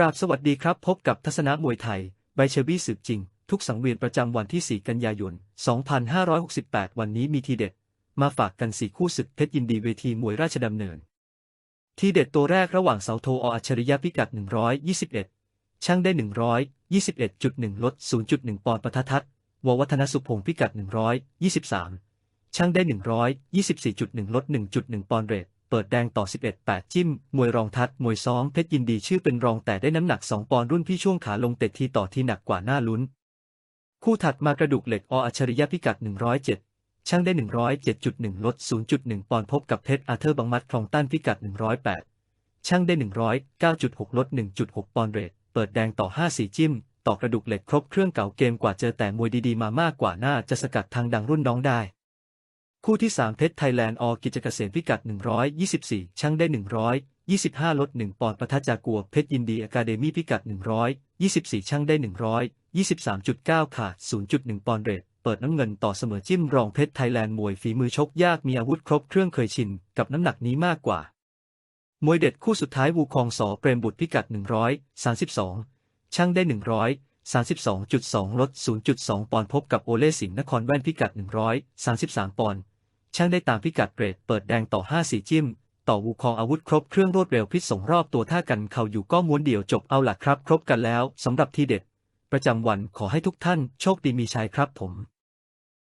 กราบสวัสดีครับ พบกับทัศนะมวยไทยใบเชอรี่สืบจริง ทุกสังเวียนประจำวันที่ 4 กันยายน 2568 วันนี้มีทีเด็ด มาฝากกันสี่คู่ศึกเพชรยินดีเวทีมวยราชดำเนิน ทีเด็ดตัวแรกระหว่างเสาโทออัจฉริยะพิกัด 121 ช่างได้ 121.1 ลด 0.1 ปอนด์ปะทะทัดววัฒนสุพงศ์พิกัด 123 ช่างได้ 124.1 ลด 1.1 ปอนด์เรท เปิดแดงต่อ 11 8 จิ้ม มวยรองทัด มวยซ้อมเพชรยินดีชื่อเป็นรองแต่ได้น้ำหนัก 2 ปอนด์รุ่นพี่ช่วงขาลงเตะทีต่อทีหนักกว่าหน้าลุ้น คู่ถัดมากระดูกเหล็กออัจฉริยะพิกัด 107 ช่างได้ 107.1 ลด 0.1 ปอนด์พบกับเพชรอาเธอร์บังมัดคลองต้านพิกัด 108 ช่างได้ 109.6 ลด 1.6 ปอนด์เรทเปิดแดงต่อ 5 4 จิ้ม ต่อกระดูกเหล็กครบเครื่องเก่าเกมกว่าเจอแต่มวยดีๆมามากกว่าหน่าจะสกัดทางดังรุ่นน้องได้ คู่ที่ 3 เพชรไทยแลนด์อกิจเกษมพิกัด 124 ช่างได้ 125 ลด 1 ปอนด์ประทัจากัวเพชรยินดีอะคาเดมี่พิกัด 124 ช่างได้ 123.9 ขาด 0.1 ปอนด์เรทเปิดน้ำเงินต่อเสมอจิ้มรองเพชรไทยแลนด์มวยฝีมือชกยากมีอาวุธครบเครื่องเคยชิน กับน้ำหนักนี้มากกว่า มวยเด็ดคู่สุดท้ายวูคองสอเปรมบุตรพิกัด 132 ช่างได้132.2 ลด 0.2 ปอนด์พบกับโอเล่สิงห์นครแว่นพิกัด 133 ปอนด์ ช่างได้ตามพิกัดเรด เปิดแดงต่อ 5 สีจิ้ม ต่อวูคองอาวุธครบเครื่องรวดเร็วพิษส่งรอบตัวท่ากันเข่าอยู่ก็ม้วนเดี่ยวจบเอาล่ะครับ ครบกันแล้วสำหรับทีเด็ด ประจำวันขอให้ทุกท่านโชคดีมีชัยครับผม